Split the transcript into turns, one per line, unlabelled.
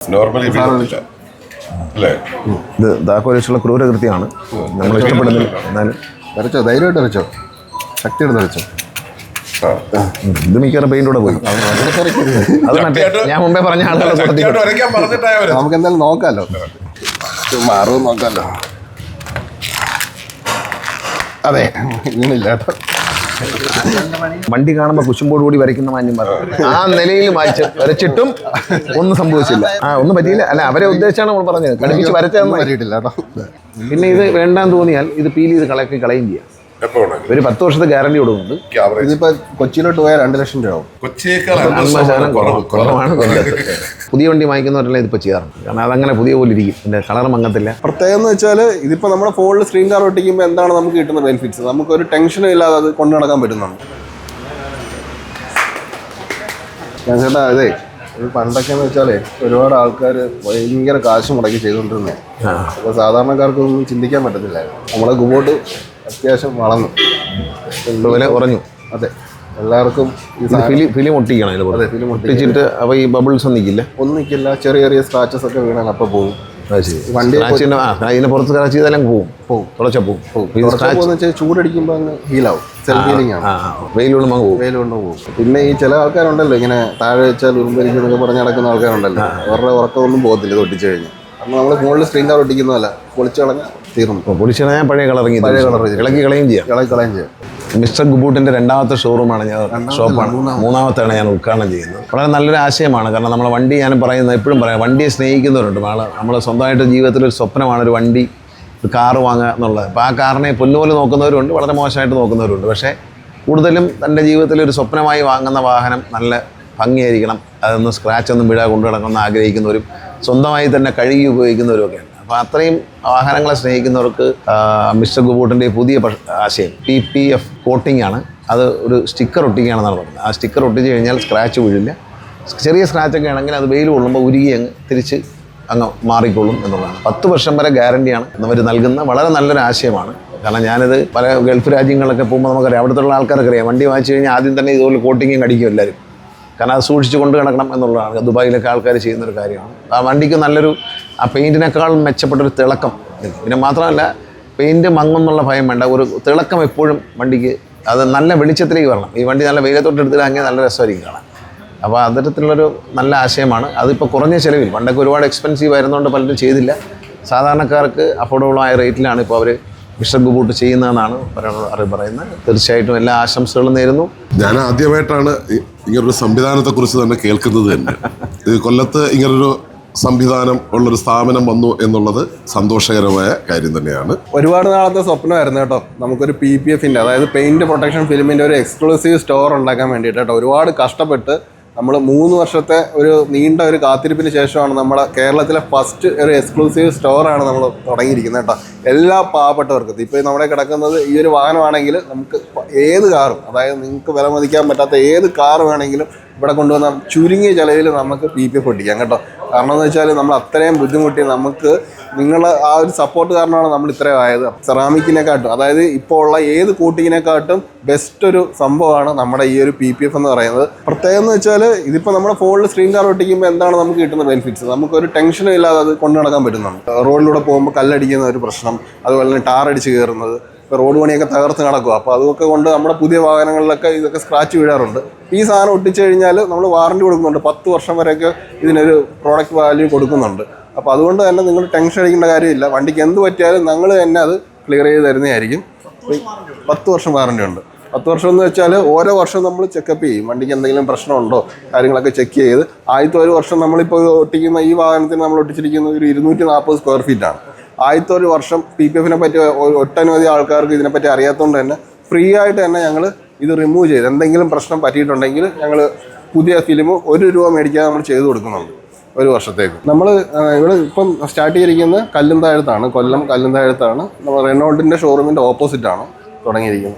Normally അല്ലേ?
ഇത് ദാക്കോലിച്ചുള്ള ക്രൂരകൃത്യമാണ് നമ്മൾ ഇഷ്ടപ്പെടുന്നില്ല. എന്നാലും
വരച്ചോ ധൈര്യമായിട്ട് വരച്ചോ. ശക്തിയോട് വരച്ചോ.
ഇത് മിക്കവാറും പെയിന്റോടെ പോയി. അത് മറ്റേ ഞാൻ മുമ്പേ പറഞ്ഞ ആളുകളെ
നമുക്ക് എന്തായാലും നോക്കാമല്ലോ മാറും നോക്കാമല്ലോ അതെ ഇങ്ങനെ കേട്ടോ.
വണ്ടി കാണുമ്പോൾ കുശുമ്പോട് കൂടി വരയ്ക്കുന്ന മാന്യന്മാർ ആ നിലയിൽ വായിച്ച് വരച്ചിട്ടും ഒന്നും സംഭവിച്ചില്ല. ആ ഒന്നും പറ്റിയില്ല. അല്ല അവരെ ഉദ്ദേശിച്ചാണ് നമ്മൾ പറഞ്ഞത്. കടുപ്പിച്ച് വരച്ചതെന്ന്.
പറ്റിയിട്ടില്ല കേട്ടോ.
പിന്നെ ഇത് വേണ്ടാന്ന് തോന്നിയാൽ ഇത് പീൽ ചെയ്ത് കളക്കി കളയും ചെയ്യാം. ഒരു പത്ത് വർഷത്തെ ഗ്യാരണ്ടി കൊടുക്കുന്നുണ്ട്.
ഇതിപ്പോ കൊച്ചിയിലോട്ട് പോയാൽ രണ്ട് ലക്ഷം രൂപ
കുറവാണ്. പുതിയ വണ്ടി വാങ്ങിക്കുന്നവരെല്ലാം ഇതിപ്പോ ചെയ്യാറുണ്ട്. കാരണം അതങ്ങനെ പുതിയ പോലെ ഇരിക്കും. ഇതിന്റെ കളർ മങ്ങത്തില്ല
പ്രത്യേകം എന്ന് വെച്ചാൽ ഇതിപ്പോ നമ്മുടെ ഫോണിൽ സ്ക്രീൻ കാർ ഒട്ടിക്കുമ്പോൾ എന്താണ് നമുക്ക് കിട്ടുന്ന ബെനിഫിറ്റ്സ് നമുക്ക് ഒരു ടെൻഷനും ഇല്ലാതെ അത് കൊണ്ടു നടക്കാൻ പറ്റുന്നുണ്ട് ഞാൻ ചേട്ടാ അതെ പണ്ടൊക്കെ എന്ന് വെച്ചാലേ ഒരുപാട് ആൾക്കാർ ഭയങ്കര കാശ് മുടക്കി ചെയ്തുകൊണ്ടിരുന്നേ.
അപ്പൊ
അപ്പോൾ സാധാരണക്കാർക്കൊന്നും ചിന്തിക്കാൻ പറ്റത്തില്ലായിരുന്നു. നമ്മളെ ഗുബോട്ട് അത്യാവശ്യം വളർന്നു.
വില കുറഞ്ഞു.
അതെ. എല്ലാവർക്കും
ഫിലിം ഫിലിം ഒട്ടിക്കണം അതിൽ
അതെ ഫിലിം ഒട്ടി
ഒട്ടിച്ചിട്ട് അപ്പോൾ ഈ ബബിൾസ്
ഒന്നിക്കില്ല? ഒന്നിക്കില്ല. ചെറിയ ചെറിയ സ്ക്രാച്ചസ് ഒക്കെ വീണാൽ അപ്പോൾ പോകും വണ്ടി
അതിന് പുറത്ത് സ്ക്രാച്ച് ചെയ്താലും പോകും
പോകും
തുളച്ച
പോകും പോകും ചൂടടിക്കുമ്പോൾ അങ്ങ് ഹീലാവും സെൽഫ് ഹീലിംഗ് ആണ്.
ആ പോകും
വെയിൽ പോകും പിന്നെ ഈ ചില ആൾക്കാരുണ്ടല്ലോ ഇങ്ങനെ താഴെ വെച്ചാൽ ഉറുമ്പരിക്കുന്നൊക്കെ പറഞ്ഞ് നടക്കുന്ന ആൾക്കാരുണ്ടല്ലോ. അവരുടെ ഉറക്കമൊന്നും പോകത്തില്ല ഇത് ഒട്ടിച്ചു കഴിഞ്ഞാൽ. നമ്മൾ മുകളിൽ സ്ക്രീൻ കാർ ഒട്ടിക്കുന്നതല്ല പൊളിച്ചു കളഞ്ഞാൽ തീർന്നു.
പഴയ കളർ ഇറങ്ങി
പഴയ കളർ
ഇളക്കി കളയും ചെയ്യാം.
ഇളക്കി കളയും ചെയ്യാം.
മിസ്റ്റർ ഗുബൂട്ടിന്റെ രണ്ടാമത്തെ ഷോറൂമാണ് ഞാൻ ഷോപ്പാണ് മൂന്നാമത്തെയാണ് ഞാൻ ഉദ്ഘാടനം ചെയ്യുന്നത്. വളരെ നല്ലൊരു ആശയമാണ്. കാരണം നമ്മളെ വണ്ടി ഞാൻ പറയുന്നത് എപ്പോഴും പറയാം വണ്ടിയെ സ്നേഹിക്കുന്നവരുണ്ട്. നമ്മൾ നമ്മൾ സ്വന്തമായിട്ട് ജീവിതത്തിൽ ഒരു സ്വപ്നമാണ് ഒരു വണ്ടി ഒരു കാറ് വാങ്ങുക എന്നുള്ളത്. അപ്പോൾ ആ കാറിനെ പൊന്നുപോലെ നോക്കുന്നവരുണ്ട് വളരെ മോശമായിട്ട് നോക്കുന്നവരുണ്ട്. പക്ഷേ കൂടുതലും തന്റെ ജീവിതത്തിൽ ഒരു സ്വപ്നമായി വാങ്ങുന്ന വാഹനം നല്ല ഭംഗിയായിരിക്കണം. അതൊന്ന് സ്ക്രാച്ച് ഒന്നും വീഴാതെ കൊണ്ടു എന്ന് ആഗ്രഹിക്കുന്നവരും സ്വന്തമായി തന്നെ കഴുകി ഉപയോഗിക്കുന്നവരൊക്കെയാണ് അപ്പോൾ അത്രയും വാഹനങ്ങളെ സ്നേഹിക്കുന്നവർക്ക് മിസ്റ്റർ ഗുബൂട്ടിന്റെ പുതിയ ആശയം പി പി എഫ് കോട്ടിംഗ് ആണ്. അത് ഒരു സ്റ്റിക്കർ ഒട്ടിക്കുകയാണെന്നാണ് പറയുന്നത് ആ സ്റ്റിക്കർ ഒട്ടിച്ച് കഴിഞ്ഞാൽ സ്ക്രാച്ച് വീഴില്ല. ചെറിയ സ്ക്രാച്ചൊക്കെ ആണെങ്കിൽ അത് വെയിൽ കൊള്ളുമ്പോൾ ഉരുകി അങ്ങ് തിരിച്ച് അങ്ങ് മാറിക്കൊള്ളും എന്നുള്ളതാണ്. പത്ത് വർഷം വരെ ഗ്യാരണ്ടിയാണ് അവർ നൽകുന്ന വളരെ നല്ലൊരു ആശയമാണ്. കാരണം ഞാനിത് പല ഗൾഫ് രാജ്യങ്ങളിലൊക്കെ പോകുമ്പോൾ നമുക്കറിയാം അവിടുത്തെ ഉള്ള അറിയാം വണ്ടി വാങ്ങിച്ചു കഴിഞ്ഞാൽ ആദ്യം തന്നെ ഇതുപോലെ കോട്ടിങ്ങും അടിക്കും എല്ലാവരും. കാരണം അത് സൂക്ഷിച്ച് കൊണ്ട് കിടക്കണം എന്നുള്ളതാണ്. ദുബായിലൊക്കെ ആൾക്കാർ ചെയ്യുന്നൊരു കാര്യമാണ്. ആ വണ്ടിക്ക് നല്ലൊരു ആ പെയിന്റിനേക്കാൾ മെച്ചപ്പെട്ടൊരു തിളക്കം പിന്നെ മാത്രമല്ല പെയിന്റ് മങ്ങുന്നുള്ള ഭയം വേണ്ട. ഒരു തിളക്കം എപ്പോഴും വണ്ടിക്ക് അത് നല്ല വെളിച്ചത്തിലേക്ക് വരണം. ഈ വണ്ടി നല്ല വെയിലത്തോട്ട് എടുത്തിട്ടാണെങ്കിൽ നല്ല രസമായിരിക്കും കാണാൻ. അപ്പോൾ അത്തരത്തിലുള്ളൊരു നല്ല ആശയമാണ്. അതിപ്പോൾ കുറഞ്ഞ ചിലവിൽ പണ്ടൊക്കെ ഒരുപാട് എക്സ്പെൻസീവ് ആയിരുന്നുകൊണ്ട് പലരും ചെയ്തില്ല. സാധാരണക്കാർക്ക് അഫോർഡബിളായ റേറ്റിലാണ് ഇപ്പോൾ അവർ മിസ്റ്റർ കൂട്ട് ചെയ്യുന്നതെന്നാണ് അറിവ് പറയുന്നത്. തീർച്ചയായിട്ടും എല്ലാ ആശംസകളും നേരുന്നു.
ഞാൻ ആദ്യമായിട്ടാണ് ഇങ്ങനൊരു സംവിധാനത്തെ കുറിച്ച് തന്നെ കേൾക്കുന്നത് തന്നെ. ഇത് കൊല്ലത്ത് ഇങ്ങനൊരു സംവിധാനം ഉള്ളൊരു സ്ഥാപനം വന്നു എന്നുള്ളത് സന്തോഷകരമായ കാര്യം തന്നെയാണ്.
ഒരുപാട് നാളത്തെ സ്വപ്നമായിരുന്നു കേട്ടോ. നമുക്കൊരു പി പി എഫിന്റെ അതായത് പെയിന്റ് പ്രൊട്ടക്ഷൻ ഫിലിമിന്റെ ഒരു എക്സ്ക്ലൂസീവ് സ്റ്റോർ ഉണ്ടാക്കാൻ വേണ്ടിയിട്ട് കേട്ടോ. ഒരുപാട് കഷ്ടപ്പെട്ട് നമ്മൾ മൂന്ന് വർഷത്തെ ഒരു നീണ്ട ഒരു കാത്തിരിപ്പിന് ശേഷമാണ് നമ്മുടെ കേരളത്തിലെ ഫസ്റ്റ് ഒരു എക്സ്ക്ലൂസീവ് സ്റ്റോറാണ് നമ്മൾ തുടങ്ങിയിരിക്കുന്നത് കേട്ടോ. എല്ലാ പാവപ്പെട്ടവർക്കും. ഇപ്പോൾ നമ്മുടെ കിടക്കുന്നത് ഈ ഒരു വാഹനമാണെങ്കിൽ നമുക്ക് ഏത് കാറും അതായത് നിങ്ങൾക്ക് വില മതിക്കാൻ പറ്റാത്ത ഏത് കാർ വേണമെങ്കിലും ഇവിടെ കൊണ്ടുവന്ന ചുരുങ്ങിയ ചിലവിൽ നമുക്ക് പി പി എഫ് ഒട്ടിക്കാം കേട്ടോ. കാരണം എന്ന് വെച്ചാൽ നമ്മൾ അത്രയും ബുദ്ധിമുട്ടി നമുക്ക് നിങ്ങൾ ആ ഒരു സപ്പോർട്ട് കാരണമാണ് നമ്മൾ ഇത്രയും ആയത്. സെറാമിക്കിനെക്കാട്ടും അതായത് ഇപ്പോൾ ഉള്ള ഏത് കൂട്ടിങ്ങിനെക്കാട്ടും ബെസ്റ്റ് ഒരു സംഭവമാണ് നമ്മുടെ ഈ ഒരു പി പി എഫ് എന്ന് പറയുന്നത്. പ്രത്യേകം എന്ന് വെച്ചാൽ ഇതിപ്പോൾ നമ്മുടെ ഫോണിൽ സ്ക്രീൻ കാർഡ് ഒട്ടിക്കുമ്പോൾ എന്താണ് നമുക്ക് കിട്ടുന്ന ബെനിഫിറ്റ്സ് നമുക്കൊരു ടെൻഷനും ഇല്ലാതെ അത് കൊണ്ടു നടക്കാൻ പറ്റുന്നുണ്ട്. റോഡിലൂടെ പോകുമ്പോൾ കല്ലടിക്കുന്ന ഒരു പ്രശ്നം അതുപോലെ തന്നെ ടാർ അടിച്ച് കയറുന്നത് ഇപ്പോൾ റോഡ് പണിയൊക്കെ തകർത്ത് നടക്കുക അപ്പോൾ അതൊക്കെ കൊണ്ട് നമ്മുടെ പുതിയ വാഹനങ്ങളിലൊക്കെ ഇതൊക്കെ സ്ക്രാച്ച് വീഴാറുണ്ട്. ഈ സാധനം ഒട്ടിച്ചു കഴിഞ്ഞാൽ നമ്മൾ വാറണ്ടി കൊടുക്കുന്നുണ്ട്. പത്ത് വർഷം വരെയൊക്കെ ഇതിനൊരു പ്രോഡക്റ്റ് വാല്യൂ കൊടുക്കുന്നുണ്ട്. അപ്പോൾ അതുകൊണ്ട് തന്നെ നിങ്ങൾ ടെൻഷൻ അടിക്കേണ്ട കാര്യമില്ല. വണ്ടിക്ക് എന്ത് പറ്റിയാലും ഞങ്ങൾ തന്നെ അത് ക്ലിയർ ചെയ്ത് തരുന്നതായിരിക്കും. പത്ത് വർഷം വാറണ്ടി ഉണ്ട്. പത്ത് വർഷം എന്ന് വെച്ചാൽ ഓരോ വർഷം നമ്മൾ ചെക്കപ്പ് ചെയ്യും. വണ്ടിക്ക് എന്തെങ്കിലും പ്രശ്നമുണ്ടോ കാര്യങ്ങളൊക്കെ ചെക്ക് ചെയ്ത് ആദ്യത്തെ ഒരു വർഷം നമ്മളിപ്പോൾ ഒട്ടിക്കുന്ന ഈ വാഹനത്തിന് നമ്മൾ ഒട്ടിച്ചിരിക്കുന്ന ഒരു ഇരുന്നൂറ്റി നാൽപ്പത് സ്ക്വയർ ഫീറ്റാണ് ആദ്യത്തെ ഒരു വർഷം പി പി എഫിനെ പറ്റി ഒട്ടനവധി ആൾക്കാർക്ക് ഇതിനെപ്പറ്റി അറിയാത്തതുകൊണ്ട് തന്നെ ഫ്രീ ആയിട്ട് തന്നെ ഞങ്ങൾ ഇത് റിമൂവ് ചെയ്ത്. എന്തെങ്കിലും പ്രശ്നം പറ്റിയിട്ടുണ്ടെങ്കിൽ ഞങ്ങൾ പുതിയ ഫിലിം ഒരു രൂപ മേടിക്കാതെ നമ്മൾ ചെയ്തു കൊടുക്കുന്നുണ്ട് ഒരു വർഷത്തേക്ക്. നമ്മൾ ഇവിടെ ഇപ്പം സ്റ്റാർട്ട് ചെയ്തിരിക്കുന്നത് കല്ലുംതാഴത്താണ് കൊല്ലം കല്ലുംതാഴത്താണ് നമ്മൾ റെനോൾഡിന്റെ ഷോറൂമിന്റെ ഓപ്പോസിറ്റാണ് തുടങ്ങിയിരിക്കുന്നത്.